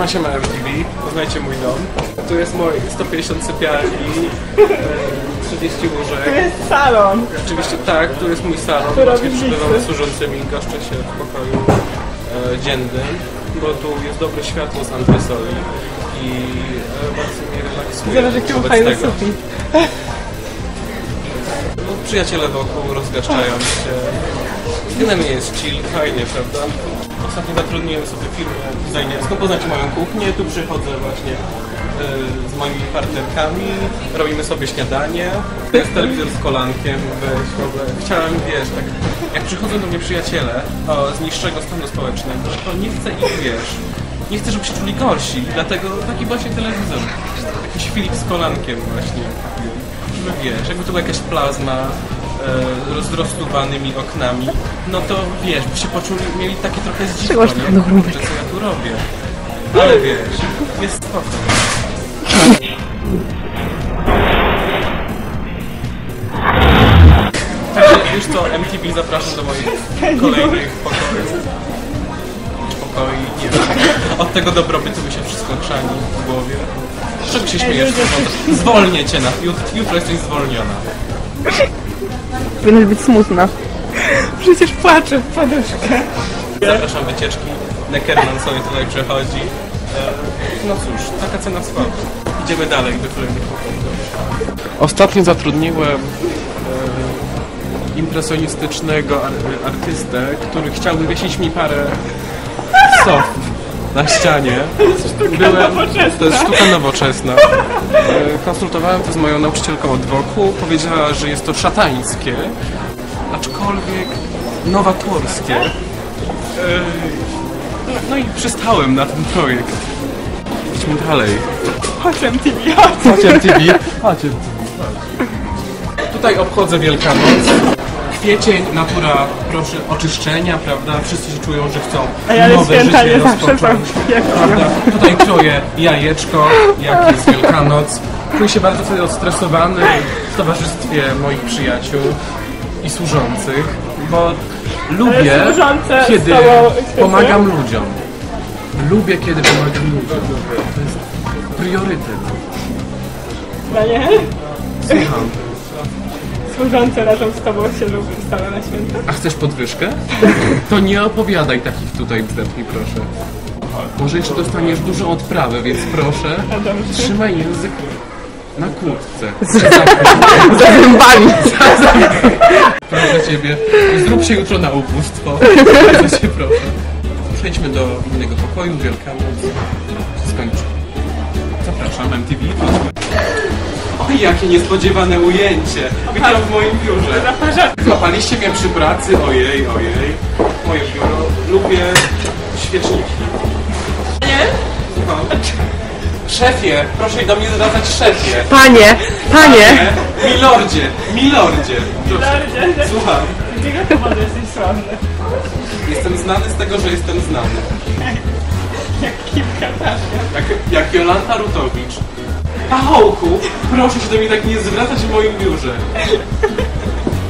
Siema, siema MTV, poznajcie mój dom. Tu jest mój 150 sypialni, e, 30 łóżek. To jest salon. Oczywiście tak, tu jest mój salon, Tu właśnie przybywam służącymi, goszczę się w pokoju e, dziennym, bo tu jest dobre światło z antresoli i e, bardzo mnie relaksuje. Zobacz, jaki wobec fajny tego. sufit. No, Przyjaciele wokół rozgaszczają się. Generalnie jest chill, fajnie, prawda? Ostatnio zatrudniłem sobie firmę designerską, poznacie moją kuchnię, tu przychodzę właśnie e, z moimi partnerkami, robimy sobie śniadanie. Jest telewizor z kolankiem, weź w ogóle. Chciałem, wiesz, tak, jak przychodzą do mnie przyjaciele o, z niższego stanu społecznego, to nie chcę ich, wiesz, nie chcę, żeby się czuli gorsi, dlatego taki właśnie telewizor. Jakiś Filip z kolankiem właśnie. Żeby wiesz, jakby to była jakaś plazma z roztubanymi oknami, no to wiesz, by się poczuli, mieli takie trochę Czegoś nie? tak Że co ja tu robię. Ale wiesz, jest spoko. Także już co, MTV zapraszam do moich kolejnych pokojów. Pokoi, nie wiem. Od tego dobrobytu by się wszystko krzani w głowie. Czego się śmiejesz? Zwolnię cię na... Jutro jesteś zwolniona. Powinnaś być smutna. Przecież płaczę w poduszkę. Zapraszam wycieczki. Neckerman sobie tutaj przechodzi. E, No cóż, taka cena słaba. Idziemy dalej do kolejnych pokojów. Ostatnio zatrudniłem e, impresjonistycznego ar artystę, który chciał wywiesić mi parę sof na ścianie. Byłem, to jest sztuka nowoczesna. E, Konsultowałem to z moją nauczycielką od roku. Powiedziała, że jest to szatańskie, aczkolwiek nowatorskie. E, no- i przystałem na ten projekt. Idźmy dalej. Chodź MTV, chodź. Chodź MTV. Chodź MTV. Tutaj obchodzę Wielkanoc. Kwiecień, natura proszę oczyszczenia, prawda? Wszyscy się czują, że chcą Ej, ale nowe święta życie nie zawsze są rozpocząć. Prawda? Tutaj kroję jajeczko, jak jest Wielkanoc. Czuję się bardzo wtedy odstresowany w towarzystwie moich przyjaciół i służących, bo lubię, służące z kiedy pomagam ludziom. Lubię, kiedy pomagam ludziom. To jest priorytet. No nie? Słucham. Służące razem z tobą się lubią stale na święta. A chcesz podwyżkę? To nie opowiadaj takich tutaj bzdetni, proszę. Może jeszcze dostaniesz dużą odprawę, więc proszę, trzymaj język na kurtce. Za zębami. Proszę ciebie, zrób się jutro na ubóstwo. Bardzo cię proszę. Przejdźmy do innego pokoju, Wielkanoc skończy. Zapraszam, MTV. Jakie niespodziewane ujęcie. Witam w moim biurze. Złapaliście mnie przy pracy, ojej, ojej. Moje biuro. Lubię świeczniki. Nie? Słucham. Szefie, proszę do mnie zwracać szefie. Panie, panie. Milordzie, milordzie. Proszę. Słucham. Jakiego powodu jesteś sławny? Jestem znany z tego, że jestem znany. Jak Kim Kardashian. Jak, jak Jolanta Rutowicz. Pachołku, proszę się do mnie tak nie zwracać w moim biurze.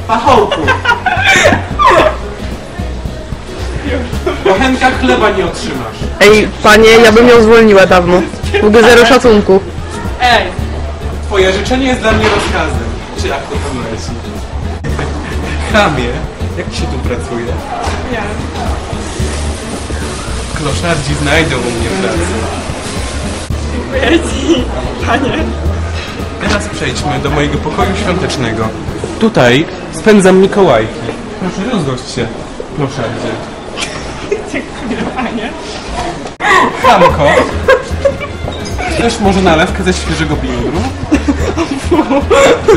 Pachołku. Bochenka chleba nie otrzymasz. Ej, panie, ja bym ją zwolniła dawno. W ogóle zero szacunku. Ej, Twoje życzenie jest dla mnie rozkazem. Czy jak to tam leci? Chamie, jak ci się tu pracuje? ja. Kloszardzi znajdą u mnie pracę. Dziękuję ci, panie. Teraz przejdźmy do mojego pokoju świątecznego. Tutaj spędzam Mikołajki. Proszę, rozgość się. Kloszardzie. Dziękuję, panie. Chamko. Chcesz może nalewkę ze świeżego bingru?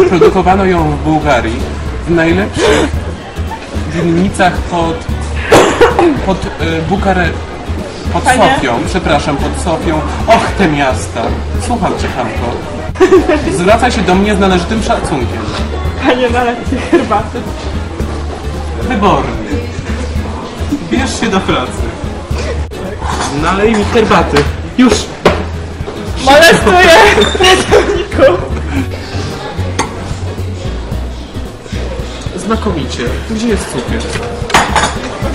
Produkowano ją w Bułgarii w najlepszych winnicach pod pod e, Bukare... pod Panie? Sofią, przepraszam, pod Sofią. Och, te miasta. Słucham cię, Chamko. Zwracaj się do mnie z należytym szacunkiem. Panie, nalej ci herbaty. Wybornie. Bierz się do pracy. Nalej mi herbaty. Już. Molestuję. Znakomicie. Gdzie jest cukier?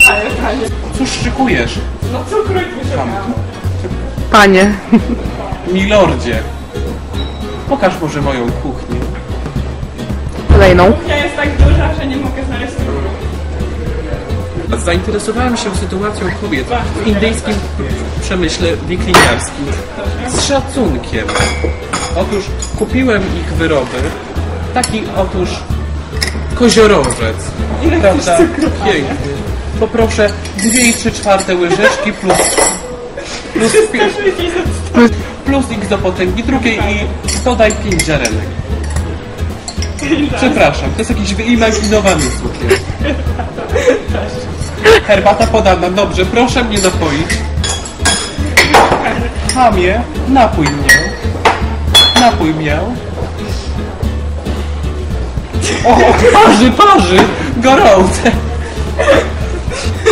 Panie. Cóż szykujesz? No cukru mi się Chamko. Panie. Milordzie, pokaż może moją kuchnię. Kolejną. Kuchnia jest tak duża, że nie mogę znaleźć. Zainteresowałem się sytuacją kobiet w indyjskim przemyśle wikliniarskim z szacunkiem. Otóż kupiłem ich wyroby, taki otóż koziorożec. Ile Prawda? Piękny. Poproszę dwie i trzy czwarte łyżeczki plus, plus, pi- plus x do potęgi drugiej i dodaj pięć ziarenek. Przepraszam, to jest jakiś wyimaginowany cukier. Herbata podana, dobrze, proszę mnie napoić. Hamie, napój mnie. Napój mnie. O, parzy, parzy! Gorące!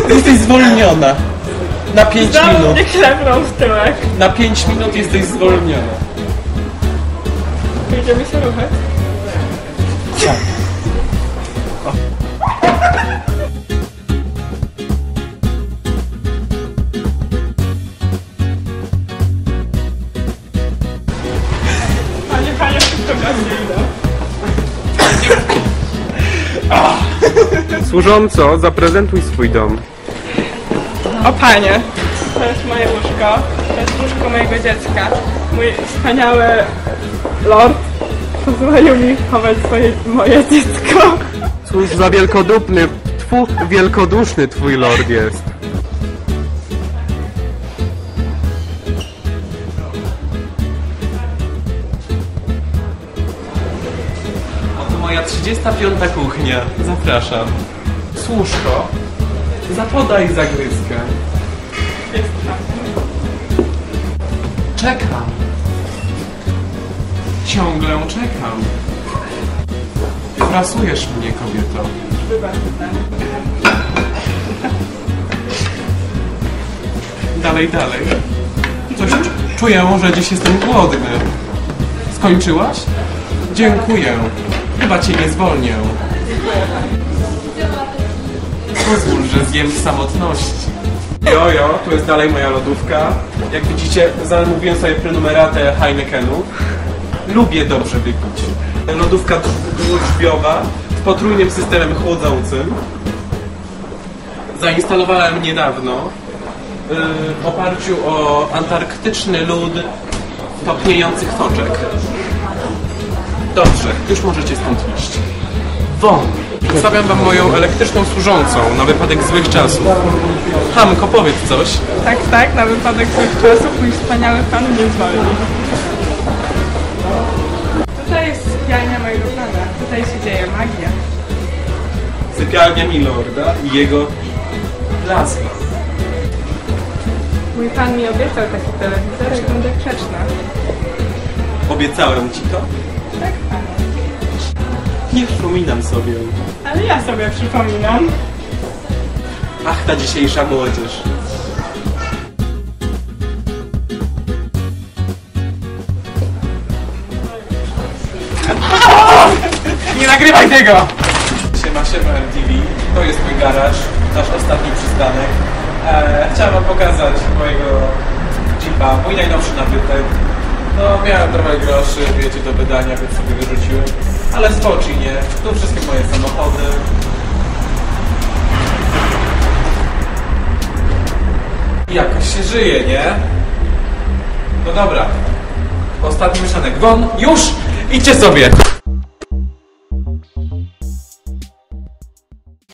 Jesteś zwolniona. Na 5 Znowu minut. mnie klepnął w tyłek. Na 5 minut jesteś zwolniona. Będziemy się ruchać. Panie, panie, wszystko gaśnie idą. Służąco, zaprezentuj swój dom. O panie, to jest moje łóżko, to jest łóżko mojego dziecka. Mój wspaniały lord pozwolił mi chować swoje, moje dziecko. Cóż za wielkodupny, tfu, wielkoduszny twój lord jest. Oto moja 35. kuchnia. Zapraszam. Służko, zapodaj zagryzkę. Czekam. Ciągle czekam. Frasujesz mnie, kobieto. Dalej, dalej. Coś czu- czuję, że dziś jestem głodny. Skończyłaś? Dziękuję. Chyba cię nie zwolnię. Pozwól, że zjem w samotności. Jojo, tu jest dalej moja lodówka. Jak widzicie, zamówiłem sobie prenumeratę Heinekenu. Lubię dobrze wypić. Lodówka dwudrzwiowa z potrójnym systemem chłodzącym. Zainstalowałem niedawno y, w oparciu o antarktyczny lód topniejących toczek. Dobrze, już możecie stąd iść. Won! Przedstawiam wam moją elektryczną służącą na wypadek złych czasów. Hamko, powiedz coś. Tak, tak, na wypadek złych czasów mój wspaniały pan mnie zwolni. Tutaj jest sypialnia mojego pana. Tutaj się dzieje magia. Sypialnia Milorda i jego plazma. Mój pan mi obiecał taki telewizor i będę grzeczna. Obiecałem ci to? Nie przypominam sobie. Ale ja sobie przypominam. Ach, ta dzisiejsza młodzież. Nie nagrywaj tego! Siema, siema MTV. To jest mój garaż, nasz ostatni przystanek. E, chciałem wam pokazać mojego Jeepa, mój najnowszy nabytek. No, miałem trochę groszy, wiecie, do wydania, więc sobie wyrzuciłem. Ale spokojnie, tu wszystkie moje samochody. Jakoś się żyje, nie? No dobra. Ostatni mieszanek. Won, już! Idźcie sobie!